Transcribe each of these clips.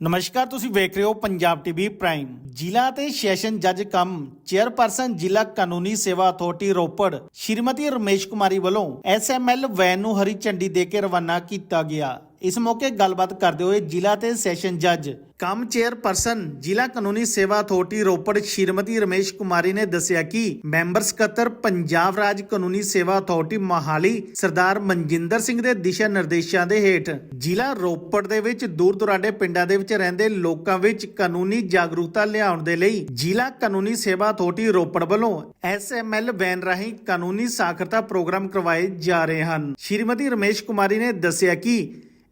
ਨਮਸਕਾਰ, ਤੁਸੀਂ ਵੇਖ ਰਹੇ ਹੋ ਪੰਜਾਬ ਟੀਵੀ ਪ੍ਰਾਈਮ। ਜ਼ਿਲ੍ਹਾ ਤੇ ਸੈਸ਼ਨ ਜੱਜ ਕਮ ਚੇਅਰਪਰਸਨ ਜ਼ਿਲ੍ਹਾ ਕਾਨੂੰਨੀ ਸੇਵਾ ਅਥਾਰਟੀ ਰੋਪੜ, ਸ਼੍ਰੀਮਤੀ ਰਮੇਸ਼ ਕੁਮਾਰੀ ਵੱਲੋਂ ਐਸਐਮਐਲ ਵੈਨ ਨੂੰ ਹਰੀ ਝੰਡੀ ਦੇ ਕੇ ਰਵਾਨਾ ਕੀਤਾ ਗਿਆ। ਇਸ ਮੌਕੇ ਗੱਲਬਾਤ ਕਰਦੇ ਹੋਏ ਜ਼ਿਲ੍ਹਾ ਤੇ ਸੈਸ਼ਨ ਜੱਜ, ਕਮ ਚੇਅਰਪਰਸਨ, ਜ਼ਿਲ੍ਹਾ ਕਾਨੂੰਨੀ ਸੇਵਾ ਅਥਾਰਟੀ ਰੋਪੜ ਸ਼੍ਰੀਮਤੀ ਰਮੇਸ਼ ਕੁਮਾਰੀ ਨੇ ਦੱਸਿਆ ਕਿ ਮੈਂਬਰ ਸਕੱਤਰ ਪੰਜਾਬ ਰਾਜ ਕਾਨੂੰਨੀ ਸੇਵਾ ਅਥਾਰਟੀ ਮੋਹਾਲੀ, ਸਰਦਾਰ ਮਨਜਿੰਦਰ ਸਿੰਘ ਦੇ ਦਿਸ਼ਾ ਨਿਰਦੇਸ਼ਾਂ ਦੇ ਹੇਠ ਜ਼ਿਲ੍ਹਾ ਰੋਪੜ ਦੇ ਵਿੱਚ ਦੂਰ ਦੁਰਾਡੇ ਪਿੰਡਾਂ ਦੇ ਵਿੱਚ ਰਹਿੰਦੇ ਲੋਕਾਂ ਵਿੱਚ ਕਾਨੂੰਨੀ ਜਾਗਰੂਕਤਾ ਲਿਆਉਣ ਦੇ ਲਈ ਜ਼ਿਲ੍ਹਾ ਕਾਨੂੰਨੀ ਸੇਵਾ ਅਥਾਰਟੀ ਰੋਪੜ ਵੱਲੋਂ ਐਸਐਮਐਲ ਵੈਨ ਰਾਹੀਂ ਕਾਨੂੰਨੀ ਸਾਖਰਤਾ ਪ੍ਰੋਗਰਾਮ ਕਰਵਾਏ ਜਾ ਰਹੇ ਹਨ। ਸ਼੍ਰੀਮਤੀ ਰਮੇਸ਼ ਕੁਮਾਰੀ ਨੇ ਦੱਸਿਆ ਕਿ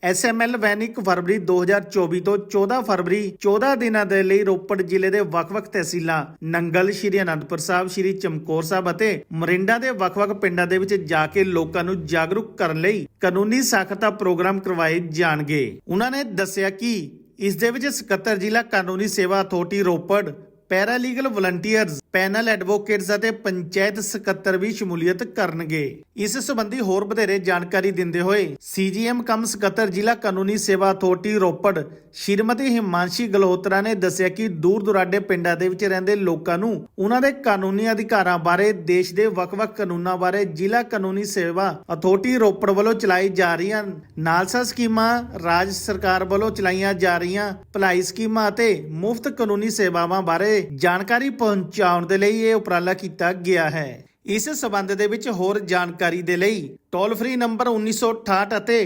ਐਸਐਮਐਲ ਵੈਨ 1 ਫਰਵਰੀ 2024 ਤੋਂ 14 ਫਰਵਰੀ 14 ਦਿਨਾਂ ਦੇ ਲਈ ਰੋਪੜ ਜ਼ਿਲ੍ਹੇ ਦੇ ਵੱਖ-ਵੱਖ ਤਹਿਸੀਲਾਂ ਨੰਗਲ, ਸ਼੍ਰੀ ਅਨੰਦਪੁਰ ਸਾਹਿਬ, ਸ਼੍ਰੀ ਚਮਕੌਰ ਸਾਹਿਬ ਅਤੇ ਮਰਿੰਡਾ ਦੇ ਵੱਖ-ਵੱਖ ਪਿੰਡਾਂ ਦੇ ਵਿੱਚ ਜਾ ਕੇ ਲੋਕਾਂ ਨੂੰ ਜਾਗਰੂਕ ਕਰਨ ਲਈ ਕਾਨੂੰਨੀ ਸਾਖਰਤਾ ਪ੍ਰੋਗਰਾਮ ਕਰਵਾਏ ਜਾਣਗੇ। ਉਹਨਾਂ ਨੇ ਦੱਸਿਆ ਕਿ ਇਸ ਦੇ ਵਿੱਚ ਸਕੱਤਰ ਜ਼ਿਲ੍ਹਾ ਕਾਨੂੰਨੀ ਸੇਵਾ authority Ropar paralegal volunteers, panel advocates ਅਤੇ ਪੰਚਾਇਤ ਸਕੱਤਰ ਵੀ ਸ਼ਮੂਲੀਅਤ ਕਰਨਗੇ। ਇਸ ਸੰਬੰਧੀ ਹੋਰ ਵਧੇਰੇ ਜਾਣਕਾਰੀ ਦਿੰਦੇ ਹੋਏ ਸੀਜੀਐਮ ਕਮ ਸਕੱਤਰ ਜ਼ਿਲ੍ਹਾ ਕਾਨੂੰਨੀ ਸੇਵਾ ਅਥਾਰਟੀ ਰੋਪੜ, ਸ਼੍ਰੀਮਤੀ ਹਿਮਾਂਸ਼ੀ ਗਲਹੋਤਰਾ ਨੇ ਦੱਸਿਆ ਕਿ ਦੂਰ ਦੁਰਾਡੇ ਪਿੰਡਾਂ ਦੇ ਵਿੱਚ ਰਹਿੰਦੇ ਲੋਕਾਂ ਨੂੰ ਉਹਨਾਂ ਦੇ ਕਾਨੂੰਨੀ ਅਧਿਕਾਰਾਂ ਬਾਰੇ, ਦੇਸ਼ ਦੇ ਵੱਖ-ਵੱਖ ਕਾਨੂੰਨਾਂ ਬਾਰੇ ਜ਼ਿਲ੍ਹਾ ਕਾਨੂੰਨੀ ਸੇਵਾ ਅਥਾਰਟੀ ਰੋਪੜ ਵੱਲੋਂ ਚਲਾਈ ਜਾ ਰਹੀਆਂ ਨਾਲਸਾ ਸਕੀਮਾਂ, ਰਾਜ ਸਰਕਾਰ ਵੱਲੋਂ ਚਲਾਈਆਂ ਜਾ ਰਹੀਆਂ ਭਲਾਈ ਸਕੀਮਾਂ ਅਤੇ ਮੁਫਤ ਕਾਨੂੰਨੀ ਸੇਵਾਵਾਂ ਬਾਰੇ ਜਾਣਕਾਰੀ ਪਹੁੰਚਾਉਣ ਦੇ ਲਈ ਇਹ ਉਪਰਾਲਾ ਕੀਤਾ ਗਿਆ ਹੈ। ਇਸ ਸਬੰਧ ਦੇ ਵਿੱਚ ਹੋਰ ਜਾਣਕਾਰੀ ਦੇ ਲਈ ਟੋਲ ਫ੍ਰੀ ਨੰਬਰ 1968 ਅਤੇ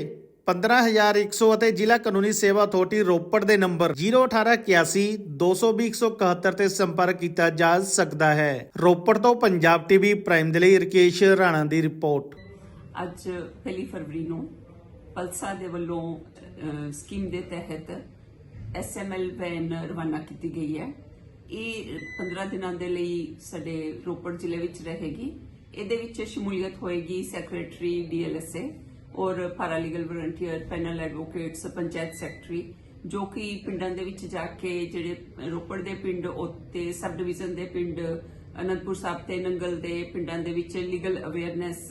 15100 ਅਤੇ ਜ਼ਿਲ੍ਹਾ ਕਾਨੂੰਨੀ ਸੇਵਾ ਅਥਾਰਟੀ ਰੋਪੜ ਦੇ ਨੰਬਰ 01881 220 ਤੇ ਸੰਪਰਕ ਕੀਤਾ ਜਾ ਸਕਦਾ ਹੈ। ਰੋਪੜ ਤੋਂ ਪੰਜਾਬ ਟੀਵੀ ਪ੍ਰਾਈਮ ਦੇ ਲਈ ਰਕੇਸ਼ ਰਾਣਾ ਦੀ ਰਿਪੋਰਟ। ਅੱਜ ਪਹਿਲੀ ਫਰਵਰੀ ਨੂੰ ਪਲਸਾ ਦੇ ਵੱਲੋਂ ਸਕੀਮ ਦੇ ਤਹਿਤ ਐਸਐਮਐਲ ਵੈਨ ਰਵਾਨਾ ਕੀਤੀ ਗਈ ਹੈ। ਇਹ 15 ਦਿਨਾਂ ਦੇ ਲਈ ਸਾਡੇ ਰੋਪੜ ਜ਼ਿਲ੍ਹੇ ਵਿੱਚ ਰਹੇਗੀ। ਇਹਦੇ ਵਿੱਚ ਸ਼ਮੂਲੀਅਤ ਹੋਏਗੀ ਸੈਕਟਰੀ ਡੀਐਲਐਸਏ ਔਰ paralegal volunteer panel advocates panchayat secretary ਜੋ ਕਿ ਪਿੰਡਾਂ ਦੇ ਵਿੱਚ ਜਾ ਕੇ ਜਿਹੜੇ ਰੋਪੜ ਦੇ ਪਿੰਡ ਉੱਤੇ ਸਬ ਡਿਵੀਜ਼ਨ ਦੇ ਪਿੰਡ, ਅਨੰਦਪੁਰ ਸਾਹਿਬ ਤੇ ਨੰਗਲ ਦੇ ਪਿੰਡਾਂ ਦੇ ਵਿੱਚ ਲੀਗਲ ਅਵੇਅਰਨੈਸ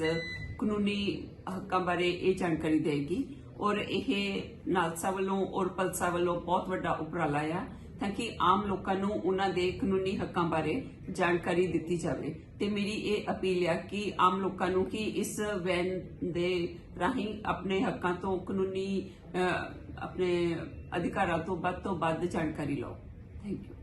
ਕਾਨੂੰਨੀ ਹੱਕਾਂ ਬਾਰੇ ਇਹ ਜਾਣਕਾਰੀ ਦੇਗੀ ਔਰ ਇਹ ਨਾਲਸਾ ਵੱਲੋਂ ਔਰ ਪਲਸਾ ਵੱਲੋਂ ਬਹੁਤ ਵੱਡਾ ਉਪਰਾਲਾ ਆ। ਤਾਂ ਕਿ ਆਮ ਲੋਕਾਂ ਨੂੰ ਉਹਨਾਂ ਦੇ ਕਾਨੂੰਨੀ ਹੱਕਾਂ ਬਾਰੇ ਜਾਣਕਾਰੀ ਦਿੱਤੀ ਜਾਵੇ। ਤੇ ਮੇਰੀ ਇਹ ਅਪੀਲ ਆ ਕਿ ਆਮ ਲੋਕਾਂ ਨੂੰ ਕਿ ਇਸ ਵੈਨ ਦੇ ਰਾਹੀਂ ਆਪਣੇ ਹੱਕਾਂ ਤੋਂ ਕਾਨੂੰਨੀ ਆਪਣੇ ਅਧਿਕਾਰਾਂ ਤੋਂ ਵੱਧ ਤੋਂ ਵੱਧ ਜਾਣਕਾਰੀ ਲਓ। Thank you